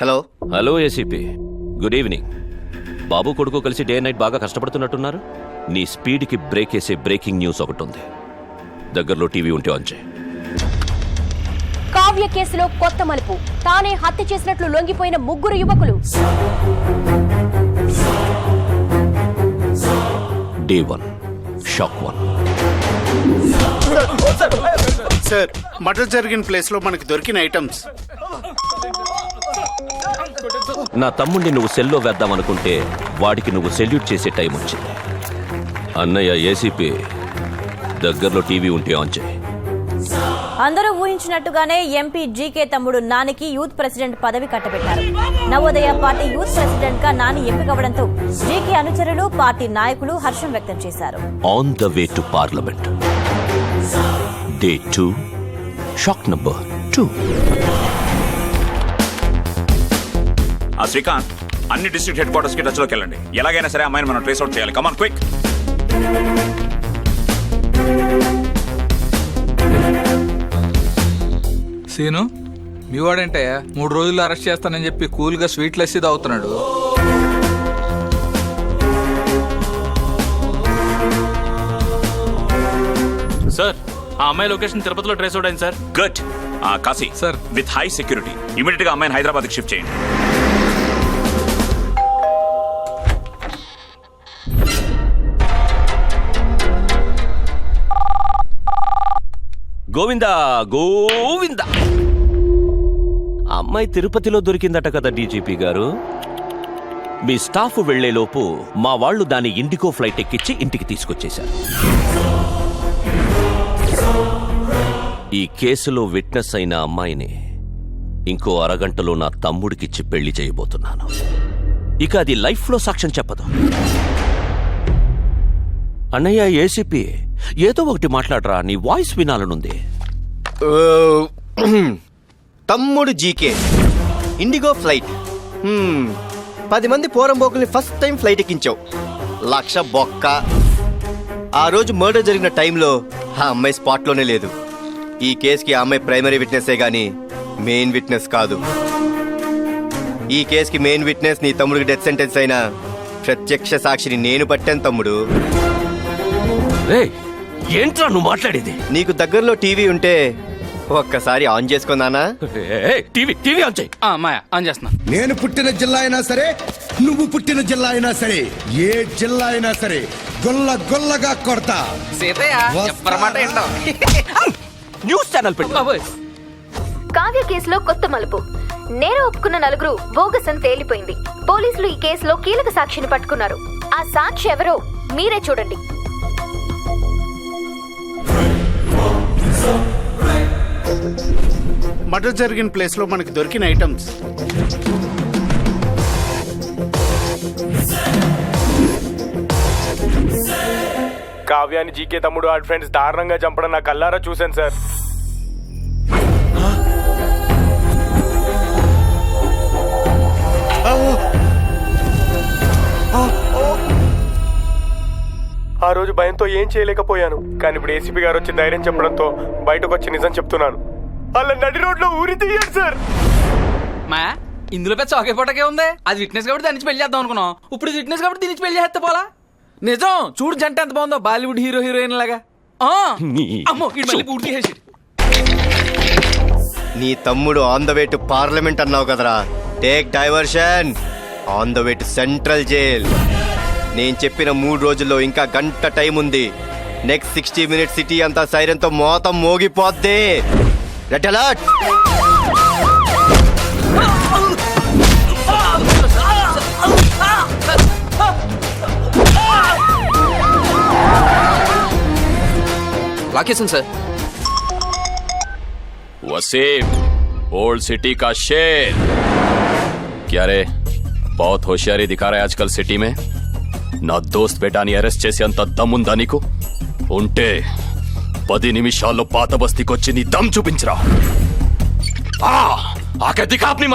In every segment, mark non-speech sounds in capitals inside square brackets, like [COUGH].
Hello hello ACP good evening బాబు కొడుకు కలిసి day night బాగా కష్టపడుతున్నట్టున్నారు నీ స్పీడ్కి బ్రేక్ వేసే బ్రేకింగ్ న్యూస్ ఒకటి ఉంది దగ్గరలో టీవీ ఉంటే ఆన్ చేయి కావ్య కేసులో కొత్త మలుపు తానే హత్య చేసినట్లు లొంగిపోయిన ముగ్గురు యువకులు day one shock one sir murder జరిగిన ప్లేస్లో మనకి దొరికిన ఐటమ్స్ నా తమ్ముడిని నువ్వు సెల్లో వేద్దామనుకుంటే వాడికి నువ్వు సెల్యూట్ చేసే టైం వచ్చింది. అన్నయ్య ఏసీపీ దగ్గరలో టీవీ ఉంటే ఆన్ చేయి. అందరూ ఊహించినట్టుగానే ఎంపీ జీకే తమ్ముడు నానికి యూత్ ప్రెసిడెంట్ పదవి కట్టబెట్టారు. నవోదయ పార్టీ యూత్ ప్రెసిడెంట్గా నాని ఎంపికవడంతో జీకే అనుచరులు పార్టీ నాయకులు హర్షం వ్యక్తం చేశారు. On the way to parliament day two shock number two ఆ శ్రీకాంత్ అన్ని డిస్ట్రిక్ట్ హెడ్ క్వార్టర్స్కి టచ్లోకి వెళ్ళండి. ఎలాగైనా సరే అమ్మాయిని మనం ట్రేస్ అవుట్ చేయాలి. కమాన్ క్విక్ సీను మీ వాడంటే మూడు రోజులు అరెస్ట్ చేస్తానని చెప్పి కూల్గా స్వీట్ లస్సీ తాగుతున్నాడు. సార్ ఆ అమ్మాయి లొకేషన్ తిరుపతిలో ట్రేస్ అవుట్ అయింది సార్. గుడ్ ఆ Kashi. Sir. With high security ఇమీడియట్గా అమ్మాయిని హైదరాబాద్కి షిఫ్ట్ చేయండి. గోవిందా గోవింద. అమ్మాయి తిరుపతిలో దొరికిందట కదా డీజీపీ గారు. మీ స్టాఫ్ వెళ్ళేలోపు మా వాళ్ళు దాని ఇండికో ఫ్లైట్ ఎక్కించి ఇంటికి తీసుకొచ్చేశారు. ఈ కేసులో విట్నెస్ అయిన అమ్మాయిని ఇంకో అరగంటలో నా తమ్ముడికిచ్చి పెళ్ళి చేయబోతున్నాను. ఇక అది లైఫ్లో సాక్ష్యం చెప్పదు. అన్నయ్య ఏసీపీ ఏదో ఒకటి మాట్లాడరా నీ వాయిస్ వినాలనుంది. తమ్ముడు జీకే. IndiGo flight. పది మంది పోరంబోకుల్ని ఫస్ట్ టైం ఫ్లైట్ ఎక్కించావు. లక్ష బొక్క. ఆ రోజు మర్డర్ జరిగిన టైంలో ఆ అమ్మాయి స్పాట్లోనే లేదు. ఈ కేసుకి ఆ అమ్మాయి ప్రైమరీ విట్నెస్సే గాని మెయిన్ విట్నెస్ కాదు. ఈ కేసుకి మెయిన్ విట్నెస్ నీ తమ్ముడికి డెత్ సెంటెన్స్ అయిన ప్రత్యక్ష సాక్షిని నేను పట్టాను తమ్ముడు. ఏంట్రా నువ్వు మాట్లాడేది? నీకు దగ్గరలో టీవీ ఉంటే ఒక్కసారి ఆన్ చేసుకున్నానా ఏయ్, టీవీ టీవీ ఆన్ చేయి. మాయా ఆన్ చేస్తున్నా. నేను పుట్టిన జిల్లా అయినా సరే నువ్వు పుట్టిన జిల్లా అయినా సరే ఏ జిల్లా అయినా సరే గొల్ల గొల్లగా కొడతా. సీతయ్య చెప్పరమాట ఏంటో. న్యూస్ ఛానల్ పెట్టు. కావ్య కేసులో కొత్త మలుపు. నేర ఒప్పుకున్న నలుగురు బోగస్ అని తేలిపోయింది. పోలీసులు ఈ కేసులో కీలక సాక్షిని పట్టుకున్నారు. ఆ సాక్షి ఎవరో మీరే చూడండి. మర్డర్ జరిగిన ప్లేస్లో మనకి దొరికిన ఐటమ్స్. కావ్యాన్ని జీకే తమ్ముడు ఆ ఫ్రెండ్స్ దారుణంగా చంపడం నా కల్లారా చూశాను సార్. ఆ రోజు భయంతో ఏం చేయలేకపోయాను. కానీ ఇప్పుడు ఏసీపీ గారు వచ్చి ధైర్యం చెప్పడంతో బయటకు వచ్చి నిజం చెప్తున్నాను. అలా నడి రోడ్లో ఊరి తీయండి సార్. మా ఇందులో పెద్ద ఒకే పూటకే ఉంది. అది విట్నెస్ కాబట్టి దాని నుంచి పెళ్ళి చేద్దాం అనుకున్నాం. ఇప్పుడు విట్నెస్ కాబట్టి దీని నుంచి పెళ్ళి చేస్తే పోలా? నిజం చూడు జంట ఎంత బాగుందో బాలీవుడ్ హీరో హీరోయిన్ లాగా. ఆ, నీ- [LAUGHS] అమ్మో ఇది మళ్ళీ పూర్తి చేసి. నీ తమ్ముడు on the way to parliament అన్నావు కదరా. Take diversion on the way to central jail నేను చెప్పిన మూడు రోజుల్లో ఇంకా గంట టైం ఉంది నెక్స్ట్ సిక్స్టీ మినిట్స్ సిటీ అంతా సైరన్తో మోతం మోగిపోద్ది రెడ్ అలర్ట్ లాకేసింది సార్ वसीम ओल्ड सिटी का शेर क्या रे बहुत होशियारी दिखा रहा है आजकल सिटी में నా దోస్త్ బేటాని అరెస్ట్ చేసి అంత దమ్ముందా నీకు? ఉంటే పది నిమిషాల్లో పాత బస్తీకొచ్చి నీ దమ్ చూపించరా. ఆ ఆకే దిఖా అప్ని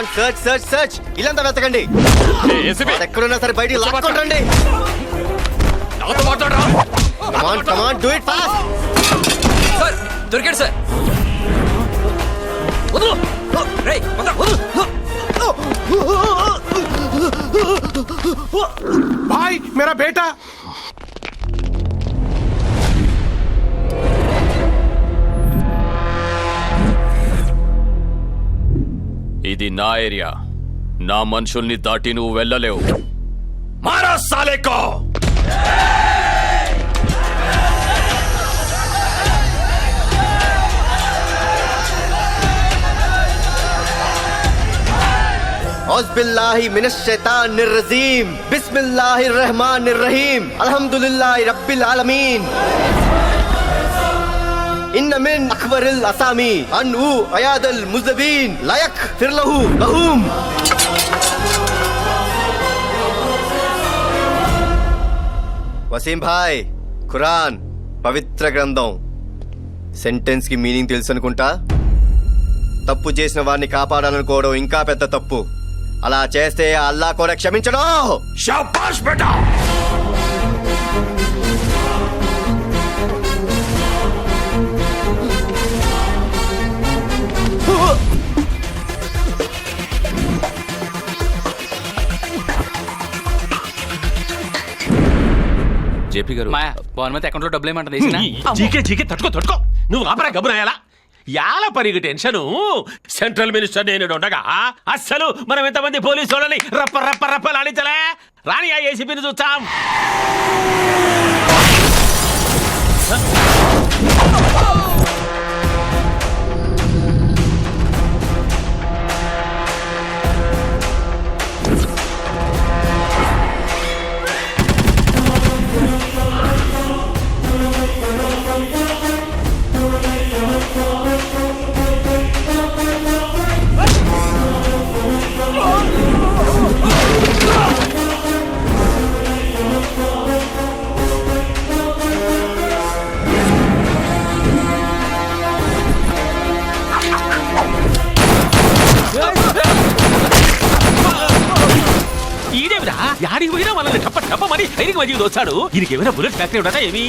come on search search search ఇల్లంతా వెతకండి. ఎక్కడున్నా సరే బయటికి లాక్కొట్టండి come on come on do it fast sir దొరికాడు సార్. వదులు. రేయ్, వదలు, వదులు. భాయ్ మేరా బేటా ఇది నా ఏరియా నా మనుషుల్ని దాటి నువ్వు వెళ్ళలేవు మారా సాలేకో औज़ बिल्लाहि मिनश शैतानिर रजीम बिस्मिल्लाहिर रहमानिर रहीम अल्हम्दुलिल्लाहि रब्बिल आलमीन ఇన్న మిన్ అక్బరిల్ అసామి అన్ ఉ అయాదల్ ముజబీన్ లయక్ ఫిర్లహు లహూమ్. వసీం భాయ్ ఖురాన్ పవిత్ర గ్రంథం. సెంటెన్స్కి మీనింగ్ తెలుసు అనుకుంటా తప్పు చేసిన వారిని కాపాడాలనుకోవడం ఇంకా పెద్ద తప్పు. అలా చేస్తే అల్లా కూడా క్షమించడం! జేపీ గారు. మాయా భానుమతి అకౌంట్లో డబ్బులు ఏమంటుంది వేసినా? జీకే జీకే తట్టుకో తట్టుకో. నువ్వు ఆపరా గబునాయాలా యాల పరిగి టెన్షను? సెంట్రల్ మినిస్టర్ నేను ఉండగా అస్సలు మనం ఎంతమంది పోలీసు వాళ్ళని రప్ప రప్ప రప్ప లాడించలే? రాని ఆ ఏసీపీని చూస్తాం. టప్పమని ఐరికి దోచాడు. దీనికి ఏమైనా బుల్లెట్ ఫ్యాక్టరీ ఉండదా ఏమి?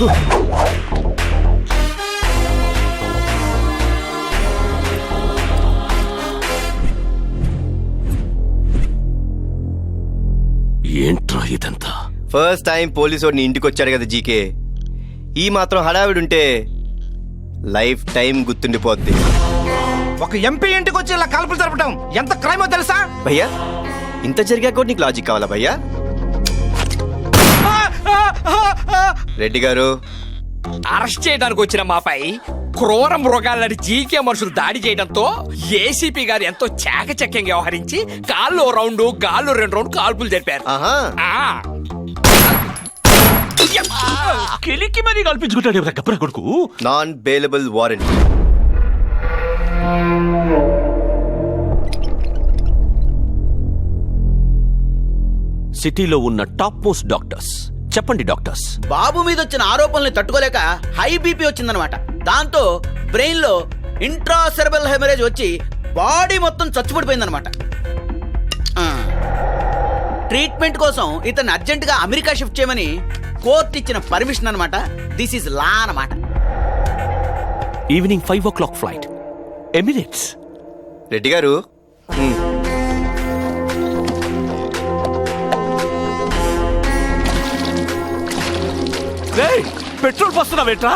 ఏంట్రా ఇదంతా? ఫస్ట్ టైం పోలీసు వాడిని ఇంటికి వచ్చాడు కదా జీకే. ఈ మాత్రం హడావిడి ఉంటే లైఫ్ టైం గుర్తుండిపోద్ది. ఒక ఎంపీ ఇంటికి వచ్చి ఇలా కాల్పులు జరపడం ఎంత క్రైమో తెలుసా? భయ్యా ఇంత జరిగా కూడా నీకు లాజిక్ కావాలా భయ్యా? రెడ్డి గారు. అరెస్ట్ చేయడానికి వచ్చిన మాపై క్రూర మృగాలని జీకే మనుషులు దాడి చేయడంతో ఏసీపీ గారు ఎంతో చాకచక్యంగా వ్యవహరించి కాళ్ళు రౌండ్ గాళ్ళు రెండు రౌండ్ కాల్పులు జరిపారు. కెలికి మరీ కల్పించుకుంటాడు ఎవరా గబ్బర కొడుకు? Non bailable warrant. సిటీలో ఉన్న టాప్ మోస్ట్ డాక్టర్స్ చెప్పండి డాక్టర్స్. బాబు మీద వచ్చిన ఆరోపణల్ని తట్టుకోలేక హై బీపీ వచ్చిందనమాట దాంతో బ్రెయిన్లో ఇంట్రాసెరబల్ హెమరేజ్ వచ్చి బాడీ మొత్తం చచ్చుపడిపోయిందనమాట ఆ. ట్రీట్మెంట్ కోసం ఇతన్ని అర్జెంట్గా అమెరికా షిఫ్ట్ చేయమని కోర్టు ఇచ్చిన పర్మిషన్ అన్నమాట. దిస్ ఇస్ లా అన్నమాట. Evening five o'clock flight. Emirates. Reddy garu petrol పోస్తున్నావేట్రా?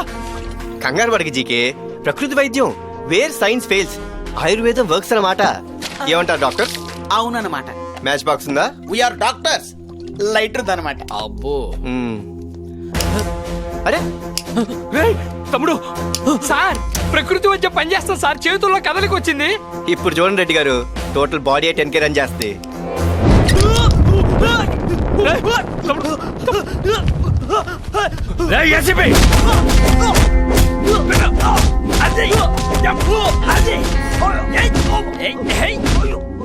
కంగారు పడకి జీకే. ప్రకృతి వైద్యం వేర్ సైన్స్ ఫెయిల్స్. ఆయుర్వేదం వర్క్స్ అన్నమాట. ఏమంటారు డాక్టర్? అవునన్నమాట. మ్యాచ్ బాక్స్ ఉందా వీఆర్ డాక్టర్స్ లైటర్ అనమాట అబ్బో. అరే తమ్ముడు. సార్ ప్రకృతి వచ్చే పని చేస్తా సార్. చేతుల్లో కదలికి వచ్చింది. ఇప్పుడు చూడండి Reddy garu total body ten K run చేస్తే. అది అది.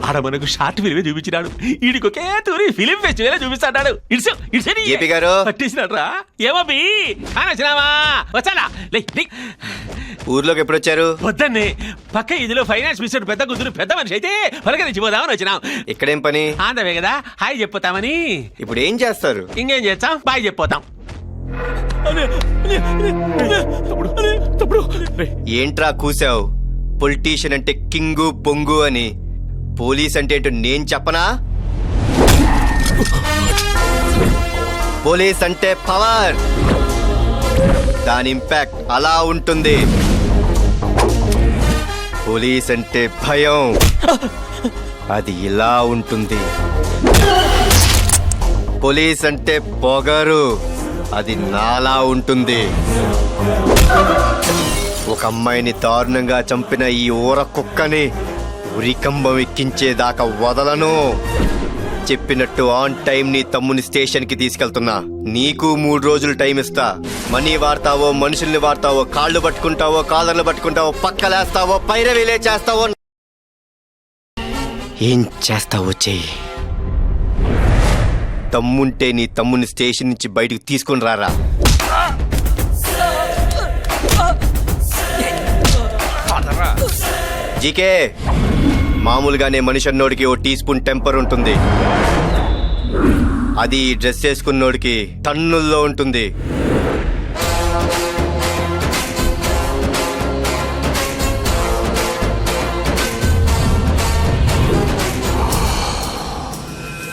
ఆడ మనకు షార్ట్ ఫిల్మే చూపించినాడు. ఈడికి ఒకే తూరి ఫిలిం ఫెస్టివల్ చూపిస్తాడు ఇట్స్ ఇట్స్ ఏపీ గారు. పట్టేసినాడు రా ఏమబ్బి అని వచ్చినావా? వచ్చాడా లే. ఊర్లోకి ఎప్పుడు వచ్చారు వద్దన్నే. పక్క ఇదిలో ఫైనాన్స్ మినిస్టర్ పెద్ద కుదురు పెద్ద మనిషి అయితే పలకరించిపోదామని వచ్చినాం. ఇక్కడేం పని? ఆందవే కదా. హాయ్ చెప్పిపోతామని ఇప్పుడు ఏం చేస్తారు? ఇంకేం చేస్తాం? బాయ్ చెప్పిపోతాం ఏంట్రా కూసావు? పొలిటీషియన్ అంటే కింగు బొంగు అని. పోలీస్ అంటే ఏంటో నేను చెప్పనా? పోలీస్ అంటే పవర్. దాని ఇంపాక్ట్ అలా ఉంటుంది. పోలీస్ అంటే భయం. అది ఇలా ఉంటుంది. పోలీస్ అంటే పొగరు. అది నాలా ఉంటుంది. ఒక అమ్మాయిని దారుణంగా చంపిన ఈ ఊర కుక్కని ఉరికంబం ఎక్కించేదాకా వదలను. చెప్పినట్టు ఆన్ టైం నీ తమ్ముని స్టేషన్కి తీసుకెళ్తున్నా. నీకు మూడు రోజులు టైం ఇస్తా మనీ వాడతావో మనుషుల్ని వాడతావో కాళ్ళు పట్టుకుంటావో కాలర్లు పట్టుకుంటావో పక్కలేస్తావో పైరవిలే చేస్తావో. ఏం చేస్తావో చెయ్యి. తమ్ముంటే నీ తమ్ముని స్టేషన్ నుంచి బయటకు తీసుకుని రారా. జీకే. మామూలుగానే మనిషి అన్నోడికి ఓ టీ స్పూన్ టెంపర్ ఉంటుంది. అది ఈ డ్రెస్ వేసుకున్నోడికి టన్నుల్లో ఉంటుంది.